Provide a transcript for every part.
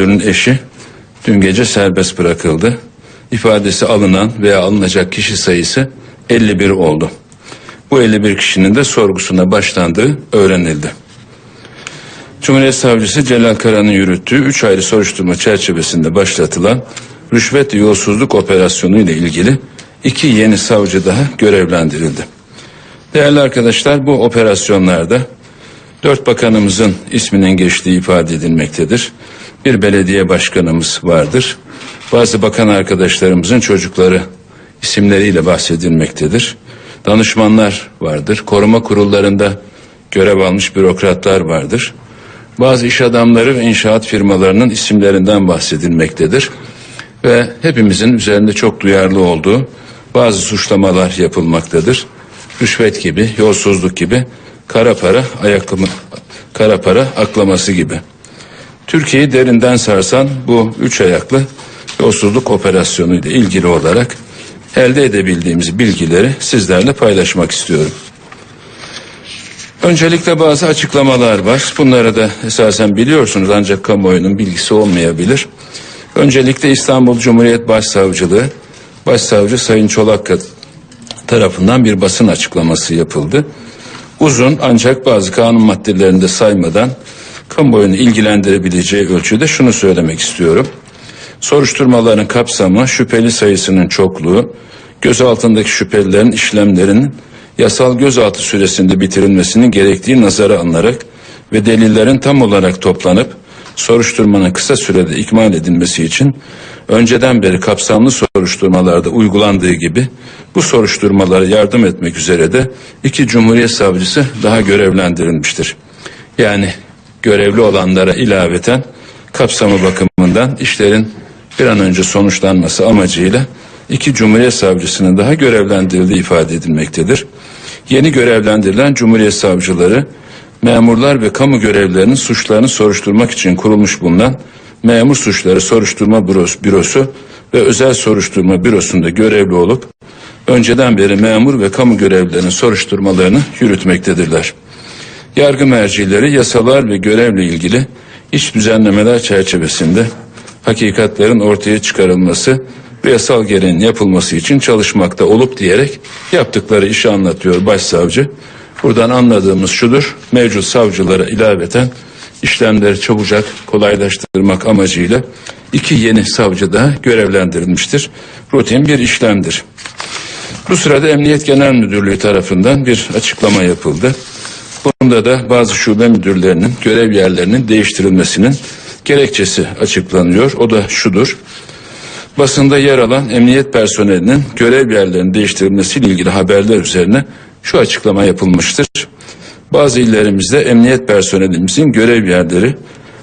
Müdürü'nün eşi dün gece serbest bırakıldı. İfadesi alınan veya alınacak kişi sayısı 51 oldu. Bu 51 kişinin de sorgusuna başlandığı öğrenildi. Cumhuriyet Savcısı Celal Kara'nın yürüttüğü 3 ayrı soruşturma çerçevesinde başlatılan rüşvet ve yolsuzluk operasyonu ile ilgili iki yeni savcı daha görevlendirildi. Değerli arkadaşlar bu operasyonlarda dört bakanımızın isminin geçtiği ifade edilmektedir. Bir belediye başkanımız vardır. Bazı bakan arkadaşlarımızın çocukları isimleriyle bahsedilmektedir. Danışmanlar vardır. Koruma kurullarında görev almış bürokratlar vardır. Bazı iş adamları ve inşaat firmalarının isimlerinden bahsedilmektedir. Ve hepimizin üzerinde çok duyarlı olduğu bazı suçlamalar yapılmaktadır. Rüşvet gibi, yolsuzluk gibi, kara para, ayaklama, kara para aklaması gibi. Türkiye'yi derinden sarsan bu üç ayaklı yolsuzluk operasyonu ile ilgili olarak elde edebildiğimiz bilgileri sizlerle paylaşmak istiyorum. Öncelikle bazı açıklamalar var. Bunları da esasen biliyorsunuz ancak kamuoyunun bilgisi olmayabilir. Öncelikle İstanbul Cumhuriyet Başsavcılığı, Başsavcı Sayın Çolak tarafından bir basın açıklaması yapıldı. Uzun ancak bazı kanun maddelerinde saymadan kamuoyunu ilgilendirebileceği ölçüde şunu söylemek istiyorum. Soruşturmaların kapsamı, şüpheli sayısının çokluğu, gözaltındaki şüphelilerin işlemlerinin yasal gözaltı süresinde bitirilmesinin gerektiği nazara alınarak ve delillerin tam olarak toplanıp soruşturmanın kısa sürede ikmal edilmesi için önceden beri kapsamlı soruşturmalarda uygulandığı gibi bu soruşturmalara yardım etmek üzere de iki Cumhuriyet Savcısı daha görevlendirilmiştir. Yani görevli olanlara ilaveten kapsamı bakımından işlerin bir an önce sonuçlanması amacıyla iki Cumhuriyet Savcısının daha görevlendirildiği ifade edilmektedir. Yeni görevlendirilen Cumhuriyet Savcıları memurlar ve kamu görevlilerinin suçlarını soruşturmak için kurulmuş bulunan Memur Suçları Soruşturma Bürosu, ve Özel Soruşturma Bürosu'nda görevli olup önceden beri memur ve kamu görevlilerinin soruşturmalarını yürütmektedirler. Yargı mercileri yasalar ve görevle ilgili iç düzenlemeler çerçevesinde hakikatlerin ortaya çıkarılması ve yasal gereğin yapılması için çalışmakta olup diyerek yaptıkları işi anlatıyor başsavcı. Buradan anladığımız şudur, mevcut savcılara ilaveten işlemleri çabucak kolaylaştırmak amacıyla iki yeni savcı da görevlendirilmiştir. Rutin bir işlemdir. Bu sırada Emniyet Genel Müdürlüğü tarafından bir açıklama yapıldı. Bunda da bazı şube müdürlerinin görev yerlerinin değiştirilmesinin gerekçesi açıklanıyor. O da şudur. Basında yer alan emniyet personelinin görev yerlerinin değiştirilmesiyle ilgili haberler üzerine şu açıklama yapılmıştır. Bazı illerimizde emniyet personelimizin görev yerleri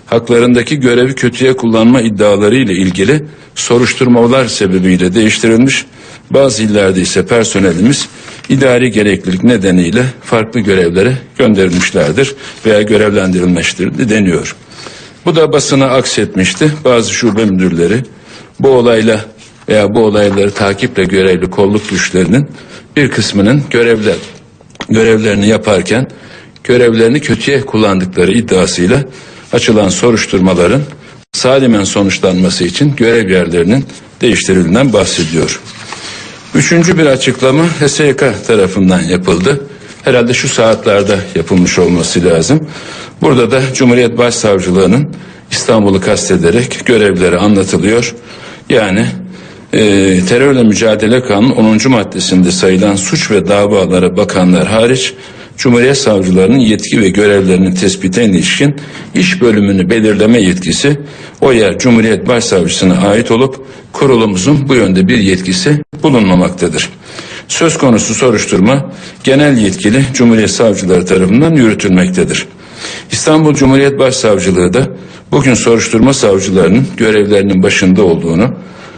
haklarındaki görevi kötüye kullanma iddiaları ile ilgili soruşturmalar sebebiyle değiştirilmiş. Bazı illerde ise personelimiz idari gereklilik nedeniyle farklı görevlere gönderilmişlerdir veya görevlendirilmiştir deniyor. Bu da basına aksetmişti. Bazı şube müdürleri bu olayla veya bu olayları takiple görevli kolluk güçlerinin bir kısmının görevler görevlerini yaparken görevlerini kötüye kullandıkları iddiasıyla açılan soruşturmaların salimen sonuçlanması için görev yerlerinin değiştirildiğinden bahsediyor. Üçüncü bir açıklama HSYK tarafından yapıldı. Herhalde şu saatlerde yapılmış olması lazım. Burada da Cumhuriyet Başsavcılığı'nın İstanbul'u kastederek görevleri anlatılıyor. Yani e, terörle mücadele kanunun 10. maddesinde sayılan suç ve davalara bakanlar hariç Cumhuriyet savcılarının yetki ve görevlerinin tespitine ilişkin iş bölümünü belirleme yetkisi o yer Cumhuriyet Başsavcısına ait olup kurulumuzun bu yönde bir yetkisi bulunmamaktadır. Söz konusu soruşturma genel yetkili Cumhuriyet Savcıları tarafından yürütülmektedir. İstanbul Cumhuriyet Başsavcılığı da bugün soruşturma savcılarının görevlerinin başında olduğunu,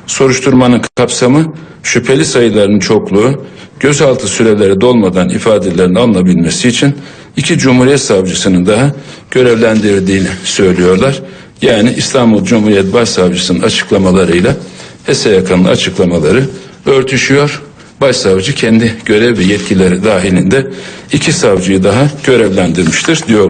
soruşturmanın kapsamı, şüpheli sayılarının çokluğu, gözaltı süreleri dolmadan ifadelerin alınabilmesi için iki Cumhuriyet Savcısının daha görevlendirildiğini söylüyorlar. Yani İstanbul Cumhuriyet Başsavcısının açıklamalarıyla HES'e açıklamaları örtüşüyor. Başsavcı kendi görev ve yetkileri dahilinde iki savcıyı daha görevlendirmiştir diyor.